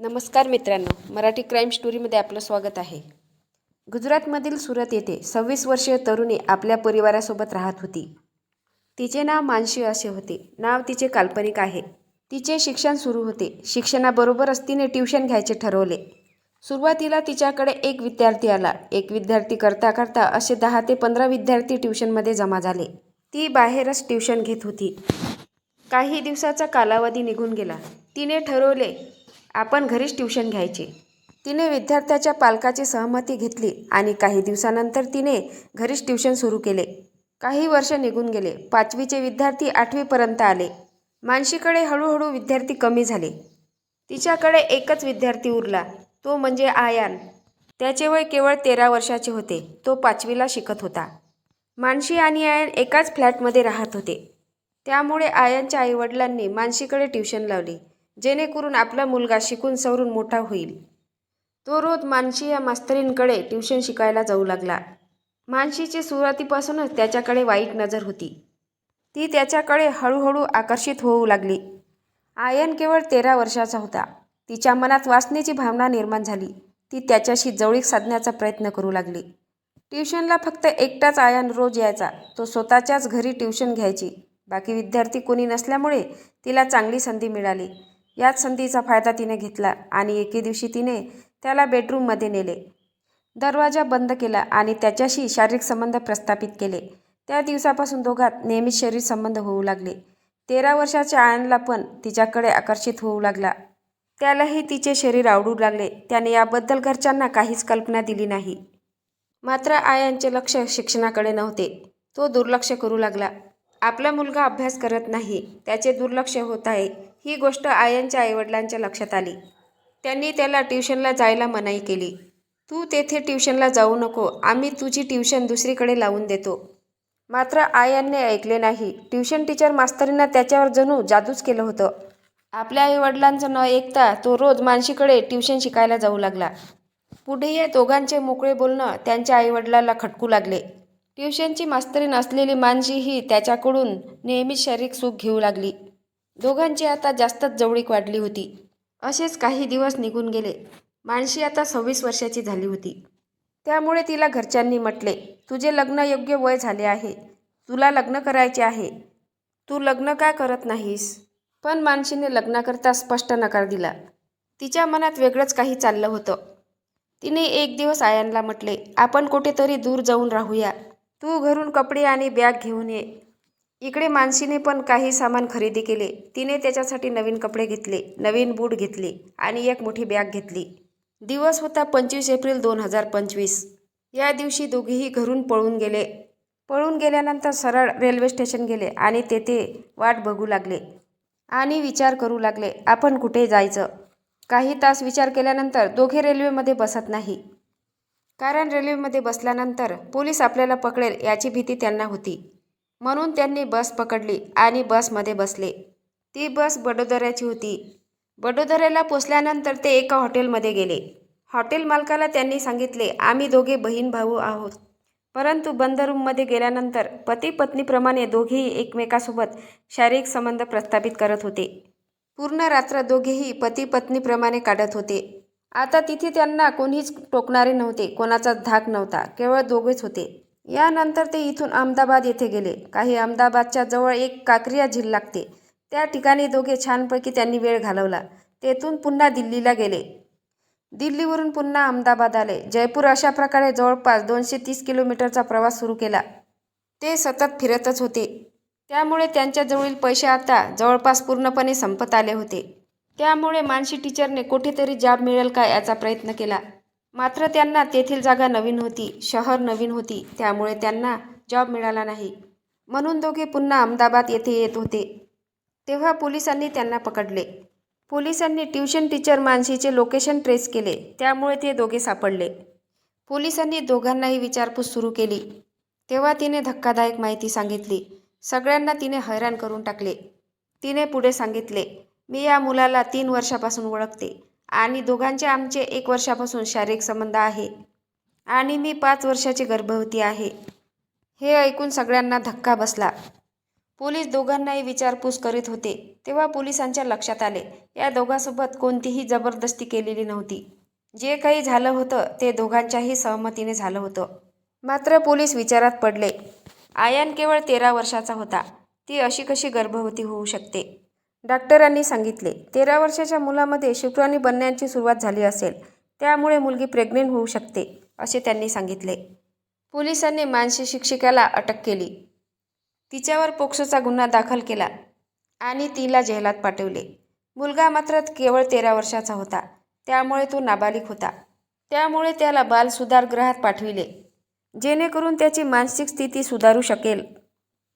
नमस्कार मित्रांनो मराठी क्राईम स्टोरीमध्ये आपलं स्वागत आहे. गुजरातमधील सुरत येथे सव्वीस वर्षीय तरुणी आपल्या परिवारासोबत राहत होती. तिचे नाव मानशी असे होते. नाव तिचे काल्पनिक आहे. तिचे शिक्षण सुरू होते. शिक्षणाबरोबरच तिने ट्युशन घ्यायचे ठरवले. सुरुवातीला तिच्याकडे एक विद्यार्थी आला. एक विद्यार्थी करता करता असे दहा ते पंधरा विद्यार्थी ट्युशनमध्ये जमा झाले. ती बाहेरच ट्युशन घेत होती. काही दिवसाचा कालावधी निघून गेला. तिने ठरवले आपण घरीच ट्युशन घ्यायचे. तिने विद्यार्थ्याच्या पालकाची सहमती घेतली आणि काही दिवसानंतर तिने घरीच ट्युशन सुरू केले. काही वर्ष निघून गेले. पाचवीचे विद्यार्थी आठवीपर्यंत आले. मानशीकडे हळूहळू विद्यार्थी कमी झाले. तिच्याकडे एकच विद्यार्थी उरला. तो म्हणजे आयान. त्याचे वय केवळ तेरा वर्षाचे होते. तो पाचवीला शिकत होता. मानशी आणि आयन एकाच फ्लॅटमध्ये राहत होते. त्यामुळे आयनच्या आईवडिलांनी मानशीकडे ट्युशन लावली. जेणेकरून आपला मुलगा शिकून सवरून मोठा होईल. तो रोज मानशी या मास्तरींकडे ट्युशन शिकायला जाऊ लागला. मानशीची सुरुवातीपासूनच त्याच्याकडे वाईट नजर होती. ती त्याच्याकडे हळूहळू आकर्षित होऊ लागली. आयन केवळ तेरा वर्षाचा होता. तिच्या मनात वाचण्याची भावना निर्माण झाली. ती त्याच्याशी जवळीक साधण्याचा प्रयत्न करू लागली. ट्युशनला फक्त एकटाच आयन रोज यायचा. तो स्वतःच्याच घरी ट्युशन घ्यायची. बाकी विद्यार्थी कोणी नसल्यामुळे तिला चांगली संधी मिळाली. याच संधीचा फायदा तिने घेतला आणि एके दिवशी तिने त्याला बेडरूममध्ये नेले. दरवाजा बंद केला आणि त्याच्याशी शारीरिक संबंध प्रस्थापित केले. त्या दिवसापासून दोघात नेहमीच शरीर संबंध होऊ लागले. तेरा वर्षाच्या आयनला पण तिच्याकडे आकर्षित होऊ लागला. त्यालाही तिचे शरीर आवडू लागले. त्याने याबद्दल घरच्यांना काहीच कल्पना दिली नाही. मात्र आयनचे लक्ष शिक्षणाकडे नव्हते. तो दुर्लक्ष करू लागला. आपला मुलगा अभ्यास करत नाही त्याचे दुर्लक्ष होत आहे. ही गोष्ट आयनच्या आईवडिलांच्या लक्षात आली. त्यांनी त्याला ट्युशनला जायला मनाई केली. तू तेथे ट्युशनला जाऊ नको आम्ही तुझी ट्युशन दुसरीकडे लावून देतो. मात्र आयनने ऐकले नाही. ट्युशन टीचर मास्तरींना त्याच्यावर जणू जादूच केलं होतं. आपल्या आईवडिलांचं न ऐकता तो रोज मानशीकडे ट्युशन शिकायला जाऊ लागला. पुढे या दोघांचे मोकळे बोलणं त्यांच्या आईवडिलाला खटकू लागले. ट्युशनची मास्तरी नसलेली मानशी ही त्याच्याकडून नेहमीच शारीरिक सुख घेऊ लागली. दोघांची आता जास्तच जवळीक वाढली होती. असेच काही दिवस निघून गेले. मानशी आता सव्वीस वर्षाची झाली होती. त्यामुळे तिला घरच्यांनी म्हटले तुझे लग्न योग्य वय झाले आहे. तुला लग्न करायचे आहे. तू लग्न का करत नाहीस? पण मानशीने लग्नाकरता स्पष्ट नकार दिला. तिच्या मनात वेगळंच काही चाललं होतं. तिने एक दिवस आयांला म्हटले आपण कुठेतरी दूर जाऊन राहूया. तू घरून कपडे आणि बॅग घेऊन ये. इकडे मानसीने पण काही सामान खरेदी केले. तिने त्याच्यासाठी नवीन कपडे घेतले नवीन बूट घेतले आणि एक मोठी बॅग घेतली. दिवस होता पंचवीस एप्रिल दोन हजार पंचवीस. या दिवशी दोघेही घरून पळून गेले. पळून गेल्यानंतर सरळ रेल्वे स्टेशन गेले आणि तेथे वाट बघू लागले आणि विचार करू लागले आपण कुठे जायचं? काही तास विचार केल्यानंतर दोघे रेल्वेमध्ये बसत नाही. कारण रेल्वेमध्ये बसल्यानंतर पोलीस आपल्याला पकडेल याची भीती त्यांना होती. म्हणून त्यांनी बस पकडली आणि बसमध्ये बसले. ती बस बडोदऱ्याची होती. बडोदऱ्याला पोचल्यानंतर ते एका हॉटेलमध्ये गेले. हॉटेल मालकाला त्यांनी सांगितले आम्ही दोघे बहीण भाऊ आहोत. परंतु बंद रूममध्ये गेल्यानंतर पती पत्नीप्रमाणे दोघेही एकमेकासोबत शारीरिक संबंध प्रस्थापित करत होते. पूर्ण रात्र दोघेही पती पत्नीप्रमाणे काढत होते. आता तिथे त्यांना कोणीच टोकणारे नव्हते कोणाचा धाक नव्हता केवळ दोघेच होते. यानंतर ते इथून अहमदाबाद येथे गेले. काही अहमदाबादच्या जवळ एक काकरिया झील लागते. त्या ठिकाणी दोघे छानपैकी त्यांनी वेळ घालवला. तेथून पुन्हा दिल्लीला गेले. दिल्लीवरून पुन्हा अहमदाबाद आले. जयपूर अशा प्रकारे जवळपास दोनशे तीस किलोमीटरचा प्रवास सुरू केला. ते सतत फिरतच होते. त्यामुळे त्यांच्याजवळील पैसे आता जवळपास पूर्णपणे संपत आले होते. त्यामुळे मानसी टीचरने कुठेतरी जॉब मिळेल का याचा प्रयत्न केला. मात्र त्यांना तेथील जागा नवीन होती शहर नवीन होती त्यामुळे त्यांना जॉब मिळाला नाही. म्हणून दोघे पुन्हा अहमदाबाद येथे येत होते. तेव्हा पोलिसांनी त्यांना पकडले. पोलिसांनी ट्युशन टीचर मानसीचे लोकेशन ट्रेस केले त्यामुळे ते दोघे सापडले. पोलिसांनी दोघांनाही विचारपूस सुरू केली. तेव्हा तिने धक्कादायक माहिती सांगितली. सगळ्यांना तिने हैराण करून टाकले. तिने पुढे सांगितले मी या मुलाला तीन वर्षापासून ओळखते आणि दोघांचे आमचे एक वर्षापासून शारीरिक संबंध आहे. आणि मी पाच वर्षाची गर्भवती आहे. हे ऐकून सगळ्यांना धक्का बसला. पोलीस दोघांनाही विचारपूस करीत होते. तेव्हा पोलिसांच्या लक्षात आले या दोघांसोबत कोणतीही जबरदस्ती केलेली नव्हती. जे काही झालं होतं ते दोघांच्याही सहमतीने झालं होतं. मात्र पोलीस विचारात पडले. आयान केवळ तेरा वर्षाचा होता. ती अशी कशी गर्भवती होऊ शकते? डॉक्टरांनी सांगितले तेरा वर्षाच्या मुलामध्ये शुक्राणू बनण्याची सुरुवात झाली असेल त्यामुळे मुलगी प्रेग्नेंट होऊ शकते असे त्यांनी सांगितले. पोलिसांनी मानसी शिक्षिकाला अटक केली. तिच्यावर पोक्सोचा गुन्हा दाखल केला आणि तिला जेलात पाठवले. मुलगा मात्र केवळ तेरा वर्षाचा होता त्यामुळे तो नाबालिक होता. त्यामुळे त्याला बाल सुधारगृहात पाठविले. जेणेकरून त्याची मानसिक स्थिती सुधारू शकेल.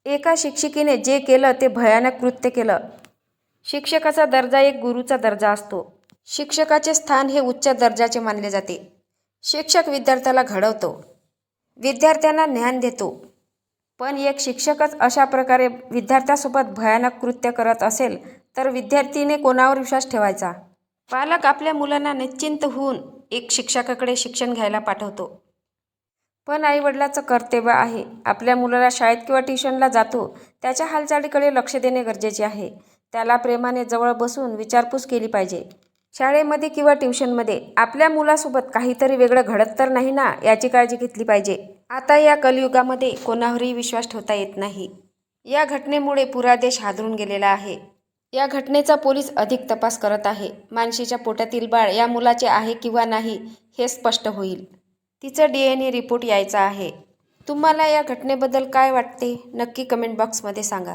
एका शिक्षिकेने जे केलं ते भयानक कृत्य केलं. शिक्षकाचा दर्जा एक गुरुचा दर्जा असतो. शिक्षकाचे स्थान हे उच्च दर्जाचे मानले जाते. शिक्षक विद्यार्थ्याला घडवतो. विद्यार्थ्यांना ज्ञान देतो. पण एक शिक्षकच अशा प्रकारे विद्यार्थ्यासोबत भयानक कृत्य करत असेल तर विद्यार्थीने कोणावर विश्वास ठेवायचा? पालक आपल्या मुलांना निश्चिंत होऊन एक शिक्षकाकडे शिक्षण घ्यायला पाठवतो. पण आईवडिलाचं कर्तव्य आहे. आपल्या मुलाला शाळेत किंवा ट्युशनला जातो. त्याच्या हालचालीकडे लक्ष देणे गरजेचे आहे. त्याला प्रेमाने जवळ बसून विचारपूस केली पाहिजे. शाळेमध्ये किंवा ट्युशनमध्ये आपल्या मुलासोबत काहीतरी वेगळं घडत तर नाही ना याची काळजी घेतली पाहिजे. आता या कलियुगामध्ये कोणावरही विश्वास ठेवता येत नाही. या घटनेमुळे पुरा देश हादरून गेलेला आहे. या घटनेचा पोलीस अधिक तपास करत आहे. मानशीच्या पोटातील बाळ या मुलाचे आहे किंवा नाही हे स्पष्ट होईल. तिचं डी एन ए रिपोर्ट यायचा आहे. तुम्हाला या घटनेबद्दल काय वाटते? नक्की कमेंट बॉक्समध्ये सांगा.